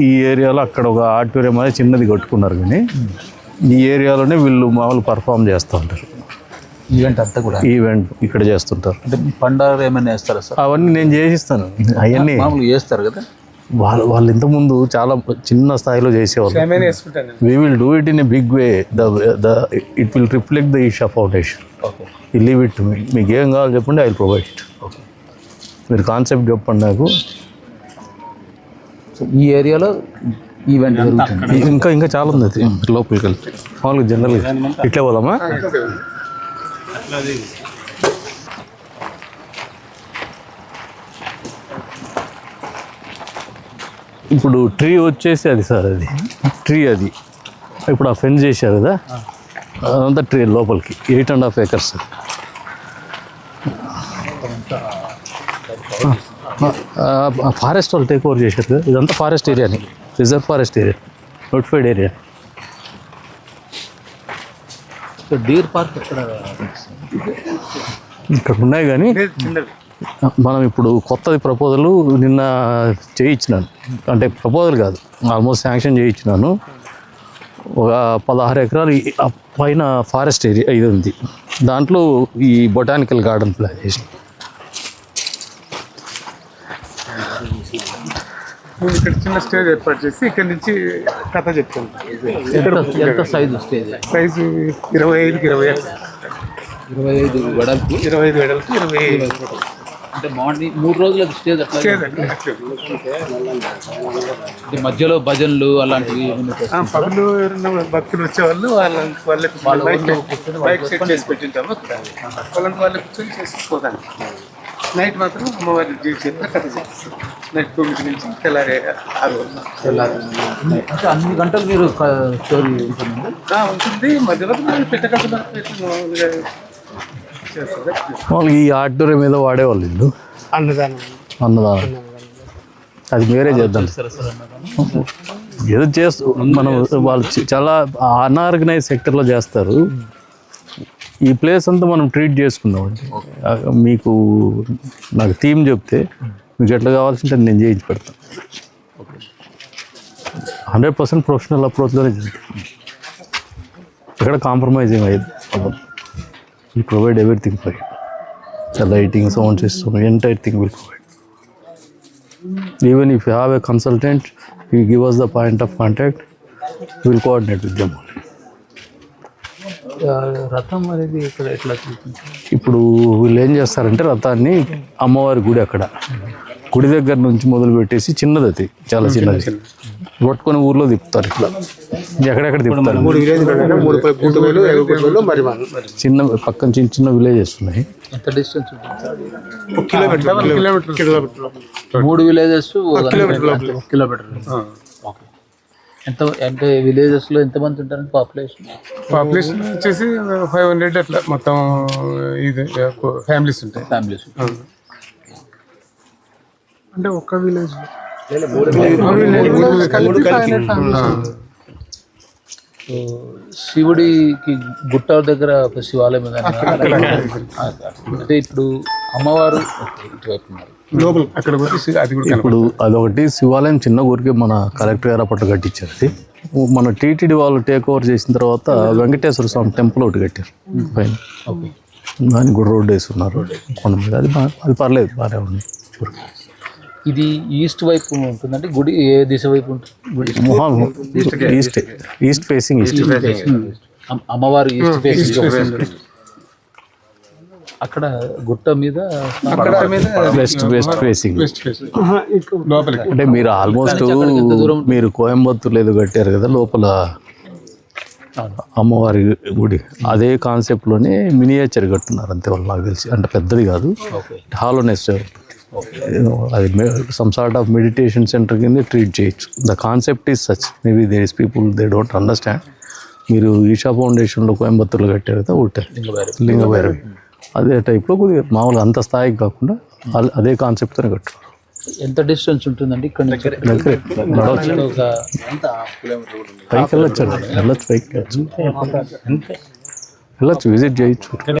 ఈ ఏరియాలో అక్కడ ఒక ఆడిటోరియం అనేది చిన్నది కట్టుకున్నారు కానీ ఈ ఏరియాలోనే వీళ్ళు మామూలు పర్ఫామ్ చేస్తూ ఉంటారు. ఈవెంట్ అంతా కూడా? ఈవెంట్ ఇక్కడ చేస్తుంటారు. అంటే పండగ ఏమైనా వేస్తారా సార్? అవన్నీ నేను చేసిస్తాను. అవన్నీ. మామూలుగా చేస్తారు కదా? వాళ్ళు వాళ్ళు ఇంతకుముందు చాలా చిన్న స్థాయిలో చేసేవాళ్ళు. We will do it in a big way the the it will reflect the Isha foundation okay ఈ లీవ్ ఇట్ మీ మీకు ఏం కావాలో చెప్పండి I will provide it okay మీరు కాన్సెప్ట్ చెప్పండి నాకు. ఈ ఏరియాలో ఈవెంట్ జరుగుతుంది. ఇంకా ఇంకా చాలా ఉంది అది. లోపలికి వెళ్తే. మామూలుగా జనరల్గా ఇట్లే పోదామా? ఇప్పుడు ట్రీ వచ్చేసి అది సార్ అది. ట్రీ అది. ఇప్పుడు ఆ ఫెన్స్ చేశారు కదా? అదంతా ట్రీ లోపలికి. Eight and half acres forest వాళ్ళు టేక్ ఓవర్ చేశారు ఇదంతా ఫారెస్ట్ ఏరియాని reserve forest area notified area so deer park ఎక్కడ? ఇక్కడ ఉన్నాయి కానీ మనం ఇప్పుడు కొత్తది ప్రపోజల్ నిన్న చేయించినాను. అంటే ప్రపోజల్ కాదు ఆల్మోస్ట్ శాంక్షన్ చేయించినాను. ఒక పదహారు ఎకరాలు పైన ఫారెస్ట్ ఏరియా ఇది ఉంది. దాంట్లో ఈ బొటానికల్ గార్డెన్ ప్లాన్ చేసిన. మేము ఇక్కడ చిన్న స్టేజ్ ఏర్పాటు చేసి ఇక్కడ నుంచి కథ చెప్తాం ఎంత సైజు స్టేజ్ సైజు ఇరవై ఐదుకి ఇరవై ఐదు. ఇరవై ఐదు వెడల్పు? ఇరవై ఐదు వెడల్పు ఇరవై ఐదు. అంటే మార్నింగ్ మూడు రోజులకు స్టేజ్. అంటే మధ్యలో భజనలు అలాంటివి ఎవరైనా భక్తులు వచ్చేవాళ్ళు వాళ్ళ వాళ్ళకి వాళ్ళ బైక్ ఊళ్ళో కూర్చొని బైక్ సెట్ చేసి పెట్టింటాము. వాళ్ళని వాళ్ళు కూర్చొని చేసుకుపోతాను నైట్ మాత్రం అమ్మవారి జీవితంలో కథ చేస్తాం నైట్ తొమ్మిది నుంచి తెల్లారే ఆరు అంటే అన్ని గంటలు మీరు స్టోరీ ఉంటుందండి ఆ, ఉంటుంది. మధ్యలో చేస్తుంది మామూలుగా ఈ ఆడిటోరియం మీద వాడేవాళ్ళు ఇల్లు అన్నదానం. అన్నదానం. అది మీరే చేద్దాం. ఏదో చేస్తూ మనం వాళ్ళు చాలా అన్ఆర్గనైజ్ సెక్టర్లో చేస్తారు. ఈ ప్లేస్ అంతా మనం ట్రీట్ చేసుకుందాం అండి. మీకు నాకు థీమ్ చెప్తే మీకు ఎట్లా కావాల్సింటే నేను చేయించి పెడతాను. హండ్రెడ్ పర్సెంట్ ప్రొఫెషనల్ అప్రోచ్లోనే చేస్తాం. ఎక్కడ కాంప్రమైజ్ ఏం అయ్యేది. అవ్వదు ఈ provide everything for the lighting sound system entire thing will provide even if you have a consultant you give us the point of contact will coordinate with them only రథం అనేది ఇక్కడ ఎట్లా ఇప్పుడు వీళ్ళు ఏం చేస్తారంటే రథాన్ని అమ్మవారి గుడి అక్కడ. గుడి దగ్గర నుంచి మొదలు పెట్టేసి చిన్నది అది. చాలా చిన్నది. పట్టుకొని ఊర్లో తిప్పుతారు ఇట్లా. ఎక్కడెక్కడ తిప్పుతారు? చిన్న పక్కన చిన్న చిన్న విలేజెస్ ఉన్నాయి. మూడు విలేజెస్ కిలోమీటర్ ఎంత అంటే విలేజెస్లో ఎంత మంది ఉంటారు పాపులేషన్ పాపులేషన్ వచ్చేసి ఫైవ్ హండ్రెడ్ అట్లా మొత్తం ఇది ఫ్యామిలీస్ ఉంటాయి. ఫ్యామిలీస్ అంటే ఒక్క విలేజ్ శివుడికి గుట్ట దగ్గర ఒక శివాలయం. అంటే ఇప్పుడు అమ్మవారు ఇటువైపు ఉన్నారు. లోపల అక్కడ పోతే అది కూడా ఇప్పుడు అదొకటి శివాలయం చిన్న ఊరికి మన కలెక్టర్ గారు అప్పట్లో కట్టించారు అది. మన టీటీడీ వాళ్ళు టేక్ ఓవర్ చేసిన తర్వాత వెంకటేశ్వర స్వామి టెంపుల్ ఒకటి కట్టారు. పైన. ఓకే. దానికి కూడా రోడ్ వేస్తున్నారు కొండ మీద. అది అది పర్లేదు బాగానే ఉంది. ఇది ఈస్ట్ వైపు ఉంటుందంటే గుడి ఏ దిశ వైపు ఉంటుంది? ఈస్ట్ ఈస్ట్ ఫేసింగ్ ఈస్ట్ అమ్- అమ్మవారు ఈస్ట్ ఫేసింగ్ అక్కడ గుట్ట మీద వెస్ట్ వెస్ట్ ఫేసింగ్ లోపలికి. అంటే మీరు ఆల్మోస్ట్ మీరు కోయంబత్తూర్ లేదు కట్టారు కదా లోపల అమ్మవారి గుడి. అదే కాన్సెప్ట్లోనే మినియేచర్ కట్టున్నారు అంతే వాళ్ళు నాకు తెలిసి. అంటే పెద్దది కాదు. ఓకే. హాలోనెస్ అది some sort of meditation centre కింద ట్రీట్ చేయొచ్చు. The concept is such maybe there is people they don't understand మీరు ఈషా ఫౌండేషన్లో కోయంబత్తూర్లో కట్టారు కదా ఒకటే లింగభైరవి. అదే టైప్లో కొద్దిగా మామూలుగా అంత స్థాయికి కాకుండా అదే కాన్సెప్ట్తోనే కట్టున్నారు ఎంత డిస్టెన్స్ ఉంటుందండి ఇక్కడ దగ్గరే. వెళ్ళొచ్చు వెళ్ళొచ్చు పైకి వెళ్ళొచ్చు. వెళ్ళొచ్చు విజిట్ చేయొచ్చు.